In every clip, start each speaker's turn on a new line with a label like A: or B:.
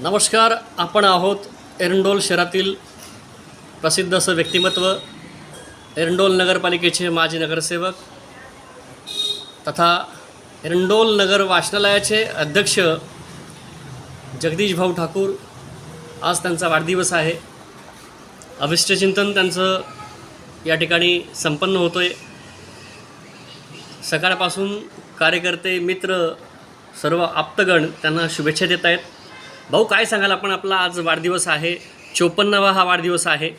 A: नमस्कार आपण आहोत एरंडोल शहरातील प्रसिद्ध असं व्यक्तिमत्व एरंडोल नगरपालिकेचे माजी नगरसेवक तथा एरंडोल नगर वाचनालयाचे अध्यक्ष जगदीश भाऊ ठाकूर. आज त्यांचा वाढदिवस आहे. अभिष्टचिंतन त्यांचं या ठिकाणी संपन्न होतो आहे सकाळपासून कार्यकर्ते मित्र सर्व आप्तगण त्यांना शुभेच्छा देत आहेत. भाऊ काय सांगाल? आपण आपला आज वाढदिवस आहे. चोपन्नावा हा वाढदिवस आहे.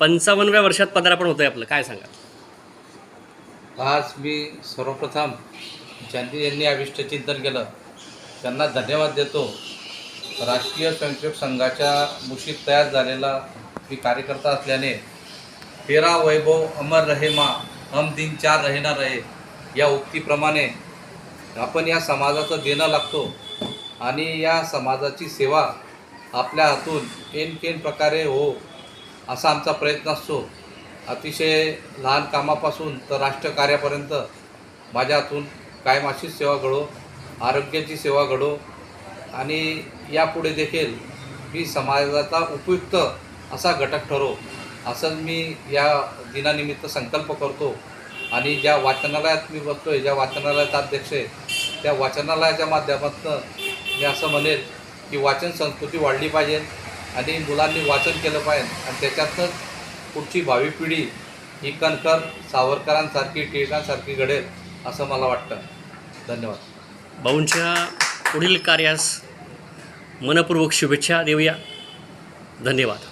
A: पंचावन्नव्या वर्षात पदार्पण होतं आहे आपलं. काय सांगाल?
B: आज मी सर्वप्रथम ज्यांनी यांनी अभिष्टचिंतन केलं. त्यांना धन्यवाद देतो. राष्ट्रीय स्वयंसेवक संघाच्या मुशीत तयार झालेला मी कार्यकर्ता असल्याने तेरा वैभव अमर रहे मा हम दिन चार रहे ना रहे या उक्तीप्रमाणे आपण या समाजाचं देणं लागतो. आणि या समाजाची सेवा आपल्या हातून केन केन प्रकारे हो असा आमचा प्रयत्न असतो. अतिशय लहान कामापासून तर राष्ट्रकार्यापर्यंत माझ्या हातून कायम अशीच सेवा घडो आरोग्याची सेवा घडो. आणि यापुढे देखील मी समाजाचा उपयुक्त असा घटक ठरो असं मी या दिनानिमित्त संकल्प करतो. आणि ज्या वाचनालयात मी बसतो आहे ज्या वाचनालयाचा अध्यक्ष आहे त्या वाचनालयाच्या माध्यमातून मी असं म्हणेल की वाचन संस्कृती वाढली पाहिजे आणि मुलांनी वाचन केलं पाहिजे. आणि त्याच्यातच पुढची भावी पिढी ही कणकर सावरकरांसारखी टिळकांसारखी घडेल असं मला वाटतं. धन्यवाद.
A: भाऊंच्या पुढील कार्यास मनपूर्वक शुभेच्छा देऊया. धन्यवाद.